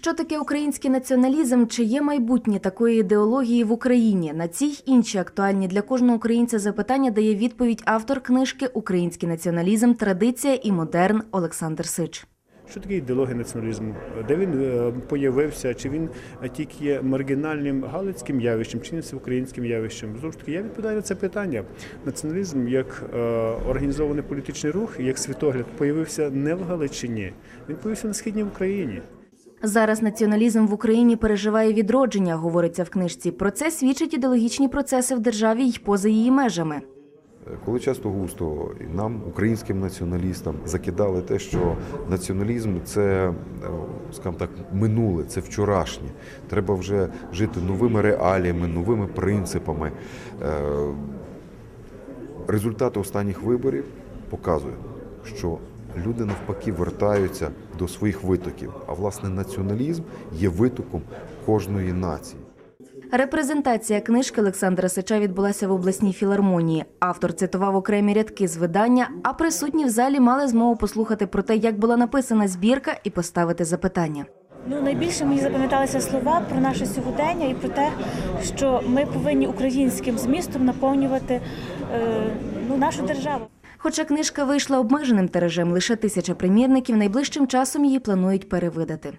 Що таке український націоналізм? Чи є майбутнє такої ідеології в Україні? На ці інші актуальні для кожного українця запитання дає відповідь автор книжки Український націоналізм, традиція і модерн Олександр Сич. Що таке ідеологія націоналізму? Де він е, появився? Чи він е, тільки є маргінальним галицьким явищем, чи він всеукраїнським явищем? Знову ж таки, я відповідаю на це питання. Націоналізм як е, організований політичний рух, як світогляд, появився не в Галичині, він появився на східній Україні. Зараз націоналізм в Україні переживає відродження, говориться в книжці. Про це свідчать ідеологічні процеси в державі й поза її межами. Коли часто густо і нам, українським націоналістам, закидали те, що націоналізм це, е, скажімо так, минуле, це вчорашнє. Треба вже жити новими реаліями, новими принципами. Е, Результати останніх виборів показують, що люди навпаки вертаються до своїх витоків. А власне націоналізм є витоком кожної нації. Репрезентація книжки Олександра Сича відбулася в обласній філармонії. Автор цитував окремі рядки з видання, а присутні в залі мали змогу послухати про те, як була написана збірка, і поставити запитання. Ну, найбільше мені запам'яталися слова про наше сьогодення і про те, що ми повинні українським змістом наповнювати е, ну, нашу державу. Хоча книжка вийшла обмеженим тиражем, лише тисяча примірників, найближчим часом її планують перевидати.